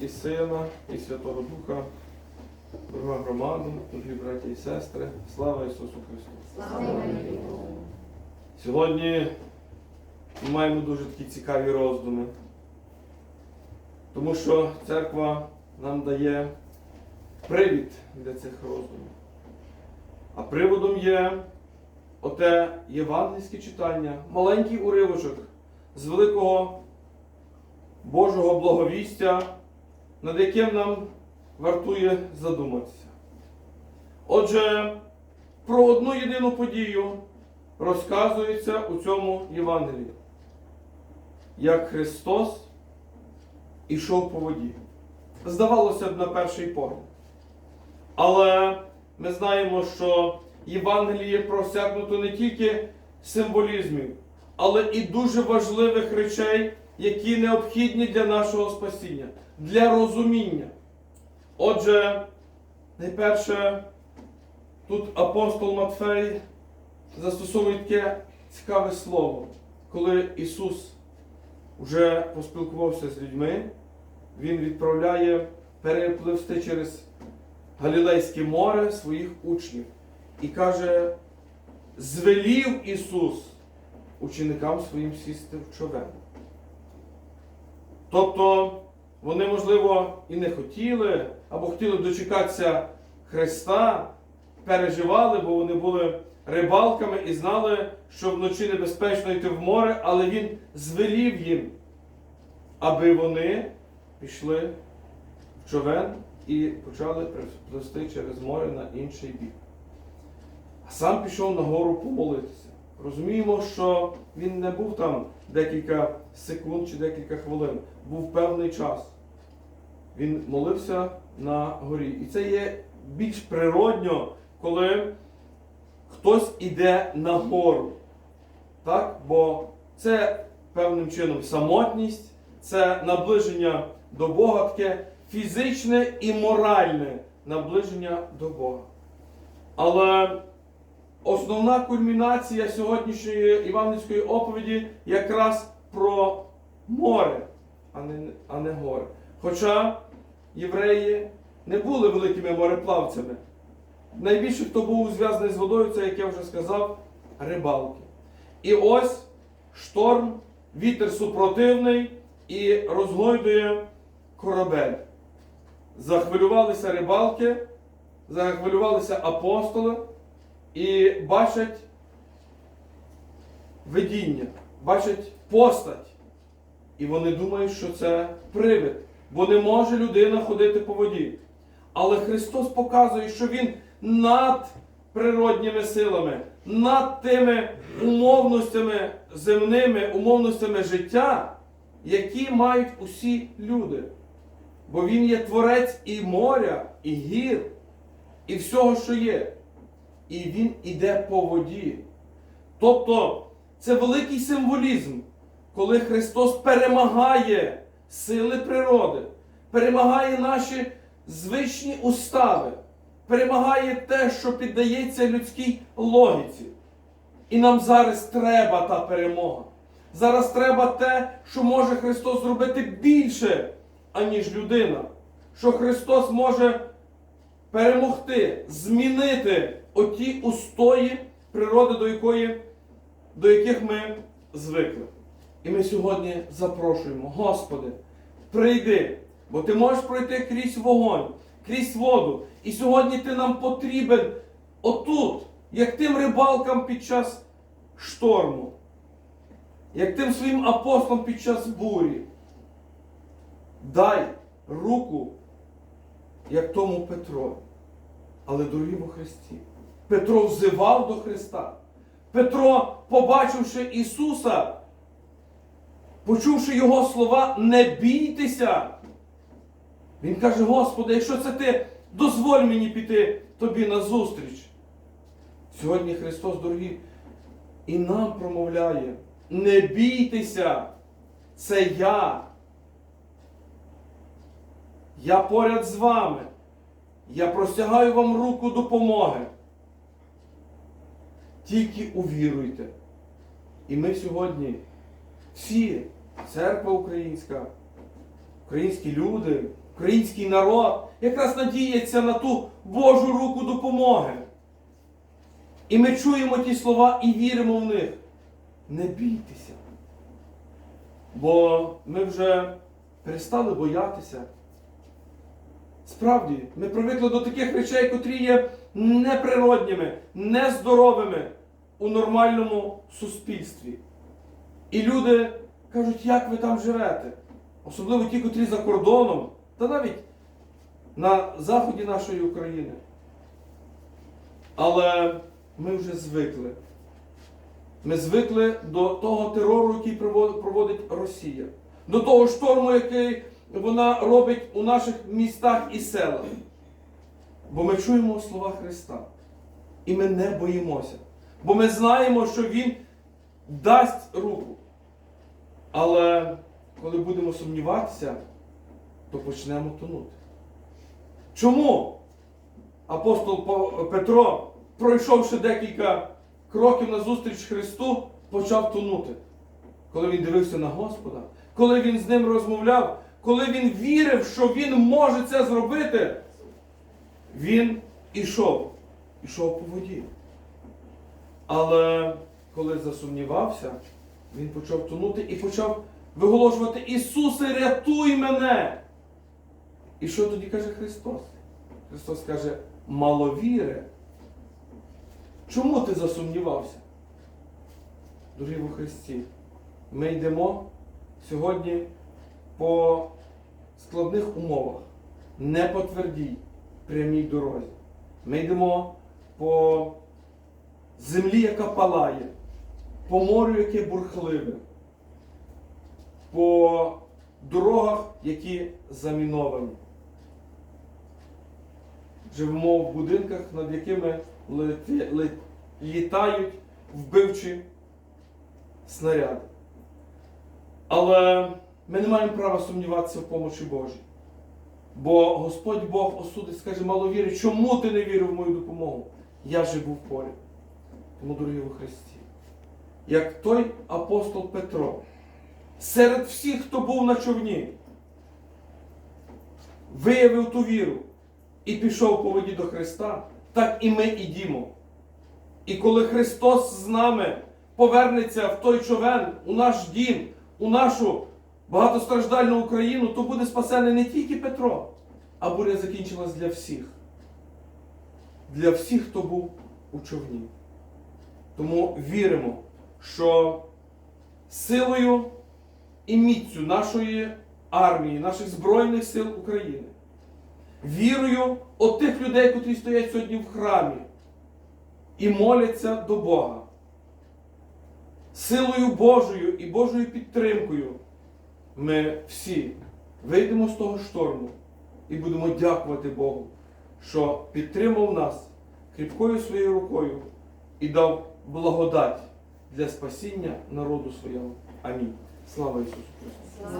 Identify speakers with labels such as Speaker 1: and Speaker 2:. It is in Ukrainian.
Speaker 1: і Сина, і Святого Духа, дорога громада, дорогі браті і сестри, слава Ісусу Христу!
Speaker 2: Слава
Speaker 1: Сьогодні ми маємо дуже такі цікаві роздуми, тому що церква нам дає привід для цих роздумів. А приводом є оте євангельське читання, маленький уривочок з великого Божого благовістя, над яким нам вартує задуматися. Отже, про одну єдину подію розказується у цьому Євангелії, як Христос ішов по воді. Здавалося б, на перший погляд. Але ми знаємо, що Євангеліє просякнуто не тільки символізмів, але і дуже важливих речей, які необхідні для нашого спасіння, для розуміння. Отже, найперше, тут апостол Матфей застосовує таке цікаве слово, коли Ісус вже поспілкувався з людьми, Він відправляє перепливсти через Галілейське море своїх учнів і каже: звелів Ісус ученикам своїм сісти в човен. Тобто вони, можливо, і не хотіли, або хотіли дочекатися Христа, переживали, бо вони були рибалками і знали, що вночі небезпечно йти в море, але Він звелів їм, аби вони пішли в човен і почали плисти через море на інший бік. А сам пішов на гору помолитися. Розуміємо, що він не був там декілька секунд чи декілька хвилин, був певний час. Він молився на горі. І це є більш природньо, коли хтось іде на гору. Так? Бо це певним чином самотність, це наближення до Бога, таке фізичне і моральне наближення до Бога. Але основна кульмінація сьогоднішньої івангельської оповіді якраз про море, а не, а не горе. Хоча євреї не були великими мореплавцями. Найбільше, хто був зв'язаний з водою, це, як я вже сказав, рибалки. І ось шторм, вітер супротивний і розгойдує корабель. Захвилювалися рибалки, захвилювалися апостоли і бачать видіння, бачать постать. І вони думають, що це привид, бо не може людина ходити по воді. Але Христос показує, що Він над природніми силами, над тими умовностями земними, умовностями життя, які мають усі люди. Бо Він є творець і моря, і гір, і всього, що є. І Він іде по воді. Тобто це великий символізм, коли Христос перемагає сили природи, перемагає наші звичні устави, перемагає те, що піддається людській логіці. І нам зараз треба та перемога. Зараз треба те, що може Христос зробити більше, аніж людина. Що Христос може перемогти, змінити оті устої природи, до, якої, до яких ми звикли. І ми сьогодні запрошуємо, Господи, прийди, бо ти можеш пройти крізь вогонь, крізь воду. І сьогодні ти нам потрібен отут, як тим рибалкам під час шторму, як тим своїм апостолам під час бурі. Дай руку, як тому Петрові. Але дорогі Христі. Петро взивав до Христа. Петро, побачивши Ісуса, почувши Його слова, не бійтеся. Він каже, Господи, якщо це ти, дозволь мені піти тобі на зустріч. Сьогодні Христос, дорогі, і нам промовляє: не бійтеся, це я. Я поряд з вами. Я простягаю вам руку допомоги. Тільки увіруйте. І ми сьогодні, всі, церква українська, українські люди, український народ якраз надіється на ту Божу руку допомоги. І ми чуємо ті слова і віримо в них. Не бійтеся. Бо ми вже перестали боятися. Справді, ми привикли до таких речей, котрі є неприродніми, нездоровими у нормальному суспільстві. І люди кажуть, як ви там живете? Особливо ті, котрі за кордоном, та навіть на заході нашої України. Але ми вже звикли. Ми звикли до того терору, який проводить Росія, до того шторму, який вона робить у наших містах і селах. Бо ми чуємо слова Христа. І ми не боїмося. Бо ми знаємо, що Він дасть руку. Але коли будемо сумніватися, то почнемо тонути. Чому апостол Петро, пройшовши декілька кроків назустріч Христу, почав тонути? Коли він дивився на Господа, коли він з ним розмовляв, коли він вірив, що він може це зробити, він ішов, ішов по воді. Але коли засумнівався, він почав тонути і почав виголошувати Ісусе, рятуй мене! І що тоді каже Христос? Христос каже, маловіре. Чому ти засумнівався? Дорогі во Христі, ми йдемо сьогодні по складних умовах, не по твердій, прямій дорозі. Ми йдемо по землі, яка палає, по морю, яке бурхливе, по дорогах, які заміновані. Живемо в будинках, над якими лети- ле- літають вбивчі снаряди. Але ми не маємо права сумніватися в помочі Божій. Бо Господь Бог осудить, скаже, маловіри, чому ти не вірив в мою допомогу? Я же був поряд. Тому, дорогі у Христі, як той апостол Петро, серед всіх, хто був на човні, виявив ту віру і пішов по воді до Христа, так і ми ідімо. І коли Христос з нами повернеться в той човен, у наш дім, у нашу багатостраждальну Україну, то буде спасений не тільки Петро, а буря закінчилась для всіх. Для всіх, хто був у човні. Тому віримо, що силою і міцю нашої армії, наших Збройних сил України, вірою отих людей, котрі стоять сьогодні в храмі і моляться до Бога. Силою Божою і Божою підтримкою ми всі вийдемо з того шторму і будемо дякувати Богу, що підтримав нас кріпкою своєю рукою і дав благодать для спасіння народу своєму. Амінь. Слава Ісусу Христу!